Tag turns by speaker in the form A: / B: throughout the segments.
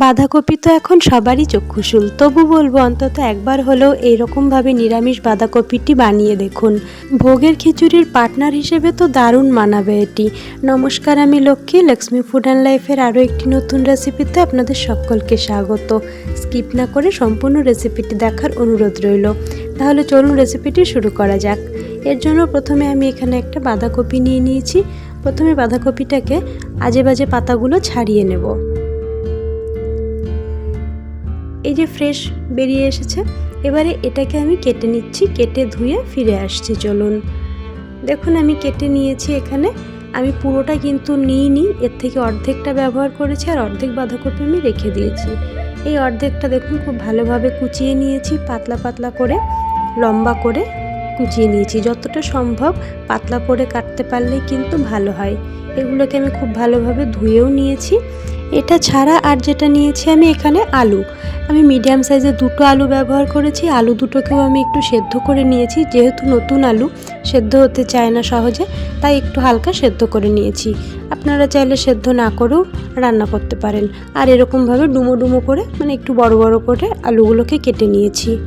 A: বাঁধাকপি তো এখন সবারই চক্ষুশুল তবু বলব অন্তত একবার হলেও এইরকমভাবে নিরামিষ বাঁধাকপিটি বানিয়ে দেখুন। ভোগের খিচুড়ির পার্টনার হিসেবে তো দারুণ মানাবে এটি। নমস্কার আমি লক্ষ্মী লক্ষ্মী ফুড অ্যান্ড লাইফের আরও একটি নতুন রেসিপিতে আপনাদের সকলকে স্বাগত। স্কিপ না করে সম্পূর্ণ রেসিপিটি দেখার অনুরোধ রইল। তাহলে চলুন রেসিপিটি শুরু করা যাক। এর জন্য প্রথমে আমি এখানে একটা বাঁধাকপি নিয়ে নিয়েছি। প্রথমে বাঁধাকপিটাকে আজে বাজে পাতাগুলো ছাড়িয়ে নেব। এই যে ফ্রেশ বেরিয়ে এসেছে, এবারে এটাকে আমি কেটে নিচ্ছি, কেটে ধুয়ে ফিরে আসছি, চলুন। দেখুন, আমি কেটে নিয়েছি এখানে। আমি পুরোটা কিন্তু নিইনি, এর থেকে অর্ধেকটা ব্যবহার করেছি আর অর্ধেক বাঁধাকপি আমি রেখে দিয়েছি। এই অর্ধেকটা দেখুন, খুব ভালোভাবে কুচিয়ে নিয়েছি, পাতলা পাতলা করে, লম্বা করে। কুচিয়ে নিয়েছি। যতটা সম্ভব পাতলা করে কাটতে পারলেই কিন্তু ভালো হয়। এগুলোকে আমি খুব ভালোভাবে ধুয়েও নিয়েছি। এটা ছাড়া আর যেটা নিয়েছি আমি এখানে আলু। আমি মিডিয়াম সাইজের দুটো আলু ব্যবহার করেছি। আলু দুটোকেও আমি একটু সেদ্ধ করে নিয়েছি। যেহেতু নতুন আলু, সেদ্ধ হতে চায় না সহজে, তাই একটু হালকা সেদ্ধ করে নিয়েছি। আপনারা চাইলে সেদ্ধ না করেও রান্না করতে পারেন। আর এরকমভাবে ডুমো ডুমো করে মানে একটু বড় বড় করে আলুগুলোকে কেটে নিয়েছি।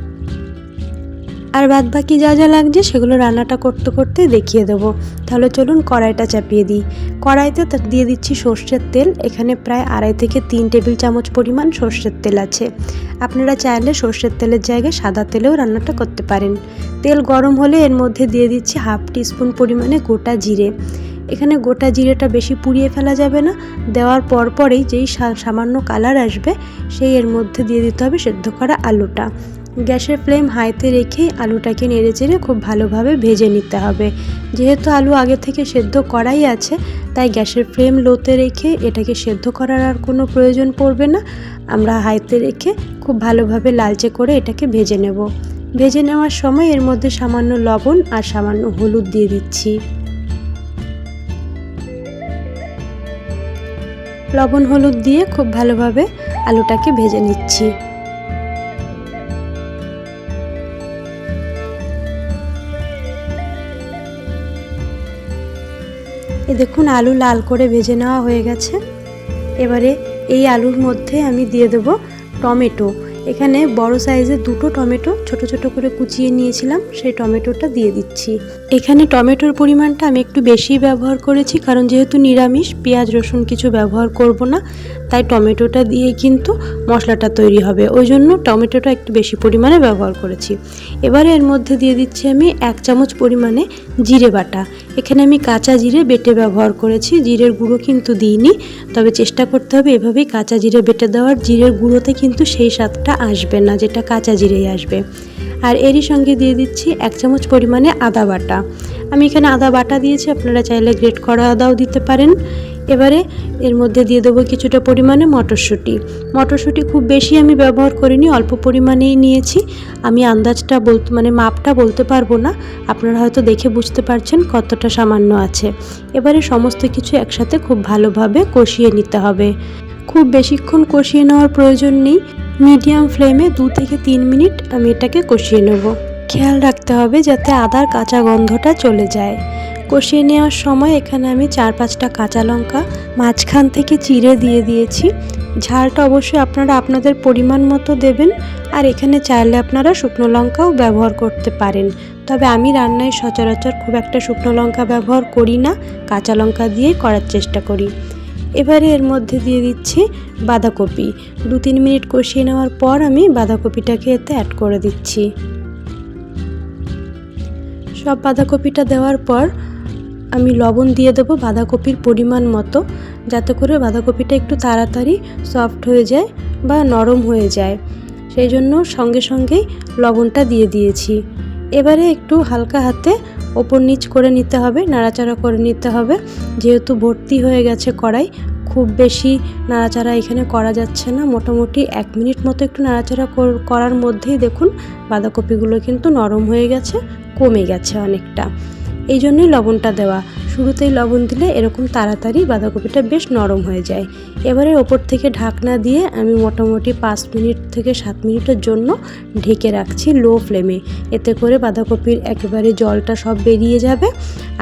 A: আর বাদ বাকি যা যা লাগছে সেগুলো রান্নাটা করতে করতে দেখিয়ে দেবো। তাহলে চলুন কড়াইটা চাপিয়ে দিই। কড়াইতে দিয়ে দিচ্ছি সর্ষের তেল। এখানে প্রায় আড়াই থেকে তিন টেবিল চামচ পরিমাণ সর্ষের তেল আছে। আপনারা চাইলে সর্ষের তেলের জায়গায় সাদা তেলেও রান্নাটা করতে পারেন। তেল গরম হলে এর মধ্যে দিয়ে দিচ্ছি হাফ টিস্পুন পরিমাণে গোটা জিরে। এখানে গোটা জিরেটা বেশি পুড়িয়ে ফেলা যাবে না। দেওয়ার পর পরেই যেই সামান্য কালার আসবে, সেই এর মধ্যে দিয়ে দিতে হবে সেদ্ধ করা আলুটা। গ্যাসের ফ্লেম হাইতে রেখে আলুটাকে নেড়ে চেড়ে খুব ভালোভাবে ভেজে নিতে হবে। যেহেতু আলু আগে থেকে সেদ্ধ করাই আছে, তাই গ্যাসের ফ্লেম লোতে রেখে এটাকে সেদ্ধ করার আর কোনো প্রয়োজন পড়বে না। আমরা হাইতে রেখে খুব ভালোভাবে লালচে করে এটাকে ভেজে নেব। ভেজে নেওয়ার সময় এর মধ্যে সামান্য লবণ আর সামান্য হলুদ দিয়ে দিচ্ছি। লবণ হলুদ দিয়ে খুব ভালোভাবে আলুটাকে ভেজে নিচ্ছি। এ দেখুন আলু লাল করে ভেজে নেওয়া হয়ে গেছে। এবারে এই আলুর মধ্যে আমি দিয়ে দেবো টমেটো। এখানে বড় সাইজের দুটো টমেটো ছোট ছোট করে কুচিয়ে নিয়েছিলাম, সেই টমেটোটা দিয়ে দিচ্ছি। এখানে টমেটোর পরিমাণটা আমি একটু বেশি ব্যবহার করেছি, কারণ যেহেতু নিরামিষ, পেঁয়াজ, রসুন কিছু ব্যবহার করব না, তাই টমেটোটা দিয়ে কিন্তু মশলাটা তৈরি হবে। ওই জন্য টমেটোটা একটু বেশি পরিমাণে ব্যবহার করেছি। এবারে এর মধ্যে দিয়ে দিচ্ছি আমি এক চামচ পরিমাণে জিরে বাটা। এখানে আমি কাঁচা জিরে বেটে ব্যবহার করেছি, জিরের গুঁড়ো কিন্তু দিইনি, তবে চেষ্টা করতে হবে এভাবেই কাঁচা জিরে বেটে দেওয়ার। জিরের গুঁড়োতে কিন্তু সেই স্বাদটা আসবে না, যেটা কাঁচা জিরেই আসবে। আর এরই সঙ্গে দিয়ে দিচ্ছি এক চামচ পরিমাণে আদা বাটা। আমি এখানে আদা বাটা দিয়েছি, আপনারা চাইলে গ্রেট করা আদাও দিতে পারেন। এবারে এর মধ্যে দিয়ে দেবো কিছুটা পরিমাণে মটরশুঁটি। মটরশুঁটি খুব বেশি আমি ব্যবহার করিনি, অল্প পরিমাণেই নিয়েছি। আমি আন্দাজটা বলতে মানে মাপটা বলতে পারব না, আপনারা হয়তো দেখে বুঝতে পারছেন কতটা সামান্য আছে। এবারে সমস্ত কিছু একসাথে খুব ভালোভাবে কষিয়ে নিতে হবে। খুব বেশিক্ষণ কষিয়ে নেওয়ার প্রয়োজন নেই। মিডিয়াম ফ্লেমে দু থেকে তিন মিনিট আমি এটাকে কষিয়ে নেব। খেয়াল রাখতে হবে যাতে আদার কাঁচা গন্ধটা চলে যায়। কষিয়ে নেওয়ার সময় এখানে আমি চার পাঁচটা কাঁচা লঙ্কা, মাঝখান থেকে চিড়ে দিয়ে দিয়েছি। ঝালটা অবশ্যই আপনারা আপনাদের পরিমাণ মতো দেবেন। আর এখানে চাইলে আপনারা শুকনো লঙ্কাও ব্যবহার করতে পারেন। তবে আমি রান্নায় সচরাচর খুব একটা শুকনো লঙ্কা ব্যবহার করি না। কাঁচা লঙ্কা দিয়েই করার চেষ্টা করি। এবারে এর মধ্যে দিয়ে দিচ্ছি বাঁধাকপি। দু তিন মিনিট কষিয়ে নেওয়ার পর আমি বাঁধাকপিটাকে এতে অ্যাড করে দিচ্ছি। সব বাঁধাকপিটা দেওয়ার পর আমি লবণ দিয়ে দেবো বাঁধাকপির পরিমাণ মতো, যাতে করে বাঁধাকপিটা একটু তাড়াতাড়ি সফট হয়ে যায় বা নরম হয়ে যায়। সেই জন্য সঙ্গে সঙ্গেই লবণটা দিয়ে দিয়েছি। এবারে একটু হালকা হাতে ওপর নিচ করে নিতে হবে, নাড়াচাড়া করে নিতে হবে। যেহেতু ভর্তি হয়ে গেছে কড়াই, খুব বেশি নাড়াচাড়া এখানে করা যাচ্ছে না। মোটামুটি এক মিনিট মতো একটু নাড়াচাড়া করার মধ্যেই দেখুন বাঁধাকপিগুলো কিন্তু নরম হয়ে গেছে, কমে গেছে অনেকটা। এই জন্যই লবণটা দেওয়া। শুরুতেই লবণ দিলে এরকম তাড়াতাড়ি বাঁধাকপিটা বেশ নরম হয়ে যায়। এবারে ওপর থেকে ঢাকনা দিয়ে আমি মোটামুটি পাঁচ মিনিট থেকে সাত মিনিটের জন্য ঢেকে রাখছি লো ফ্লেমে। এতে করে বাঁধাকপির একেবারে জলটা সব বেরিয়ে যাবে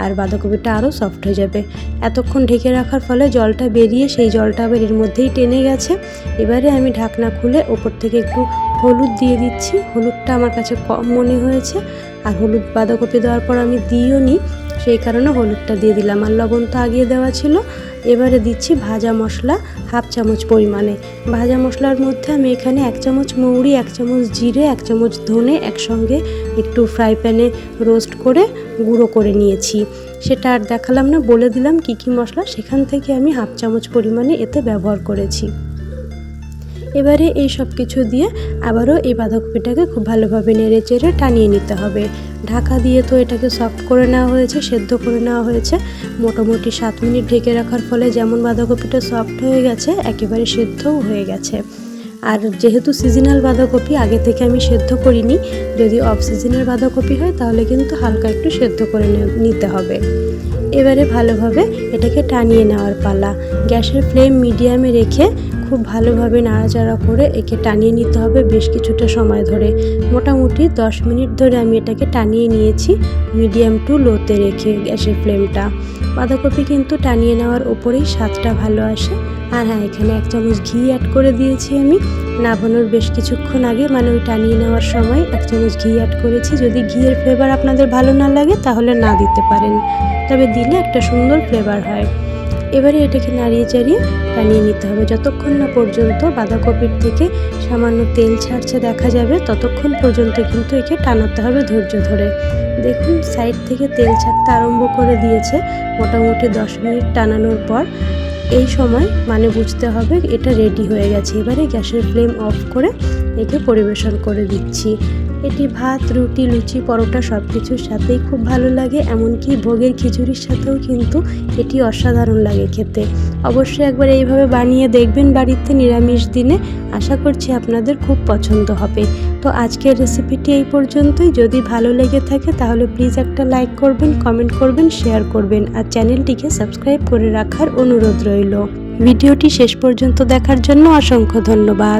A: আর বাঁধাকপিটা আরও সফট হয়ে যাবে। এতক্ষণ ঢেকে রাখার ফলে জলটা বেরিয়ে সেই জলটা আবার এর মধ্যেই টেনে গেছে। এবারে আমি ঢাকনা খুলে ওপর থেকে একটু হলুদ দিয়ে দিচ্ছি। হলুদটা আমার কাছে কম মনে হয়েছে। আর হলুদ বাঁধাকপি দেওয়ার পর আমি দিইও নি, সেই কারণে হলুদটা দিয়ে দিলাম। আর লবণ তো আগিয়ে দেওয়া ছিল। এবারে দিচ্ছি ভাজা মশলা হাফ চামচ পরিমাণে। ভাজা মশলার মধ্যে আমি এখানে এক চামচ মৌরি, এক চামচ জিরে, এক চামচ ধনে একসঙ্গে একটু ফ্রাই প্যানে রোস্ট করে গুঁড়ো করে নিয়েছি। সেটা আর দেখালাম না, বলে দিলাম কী কী মশলা, সেখান থেকে আমি হাফ চামচ পরিমাণে এতে ব্যবহার করেছি। এবারে এই সব কিছু দিয়ে আবারও এই বাঁধাকপিটাকে খুব ভালোভাবে নেড়ে চেড়ে টানিয়ে নিতে হবে। ঢাকা দিয়ে তো এটাকে সফট করে নেওয়া হয়েছে, সেদ্ধ করে নেওয়া হয়েছে। মোটামুটি সাত মিনিট ঢেকে রাখার ফলে যেমন বাঁধাকপিটা সফট হয়ে গেছে, একেবারে সেদ্ধও হয়ে গেছে। আর যেহেতু সিজনাল বাঁধাকপি, আগে থেকে আমি সেদ্ধ করিনি, যদি অফ সিজনের বাঁধাকপি হয় তাহলে কিন্তু হালকা একটু সেদ্ধ করে নিতে হবে। এবারে ভালোভাবে এটাকে টানিয়ে নেওয়ার পালা। গ্যাসের ফ্লেম মিডিয়ামে রেখে খুব ভালোভাবে নাড়াচাড়া করে একে টানিয়ে নিতে হবে বেশ কিছুটা সময় ধরে। মোটামুটি দশ মিনিট ধরে আমি এটাকে টানিয়ে নিয়েছি মিডিয়াম টু লোতে রেখে গ্যাসের ফ্লেমটা। বাঁধাকপি কিন্তু টানিয়ে নেওয়ার ওপরেই স্বাদটা ভালো আসে। আর হ্যাঁ এখানে এক চামচ ঘি অ্যাড করে দিয়েছি আমি। নাবানোর বেশ কিছুক্ষণ আগে মানে ওই টানিয়ে নেওয়ার সময় এক চামচ ঘি অ্যাড করেছি। যদি ঘিয়ের ফ্লেভার আপনাদের ভালো না লাগে, তাহলে না দিতে পারেন। তবে দিলে একটা সুন্দর ফ্লেভার হয়। এবারে এটাকে নাড়িয়ে চাড়িয়ে টানিয়ে নিতে হবে। যতক্ষণ না পর্যন্ত বাঁধাকপির থেকে সামান্য তেল ছাড়ছে দেখা যাবে, ততক্ষণ পর্যন্ত কিন্তু একে টানাতে হবে ধৈর্য ধরে। দেখুন, সাইড থেকে তেল ছাড়তে আরম্ভ করে দিয়েছে মোটামুটি দশ মিনিট টানানোর পর। এই সময় মানে বুঝতে হবে এটা রেডি হয়ে গেছে। এবারে গ্যাসের ফ্লেম অফ করে একে পরিবেশন করে দিচ্ছি। এটি ভাত, রুটি, লুচি, পরোটা সব কিছুর সাথেই খুব ভালো লাগে। এমনকি ভোগের খিচুড়ির সাথেও কিন্তু এটি অসাধারণ লাগে খেতে। অবশ্যই একবার এইভাবে বানিয়ে দেখবেন বাড়িতে নিরামিষ দিনে। আশা করছি আপনাদের খুব পছন্দ হবে। তো আজকের রেসিপিটি এই পর্যন্তই। যদি ভালো লেগে থাকে তাহলে প্লিজ একটা লাইক করবেন, কমেন্ট করবেন, শেয়ার করবেন আর চ্যানেলটিকে সাবস্ক্রাইব করে রাখার অনুরোধ রইল। ভিডিওটি শেষ পর্যন্ত দেখার জন্য অসংখ্য ধন্যবাদ।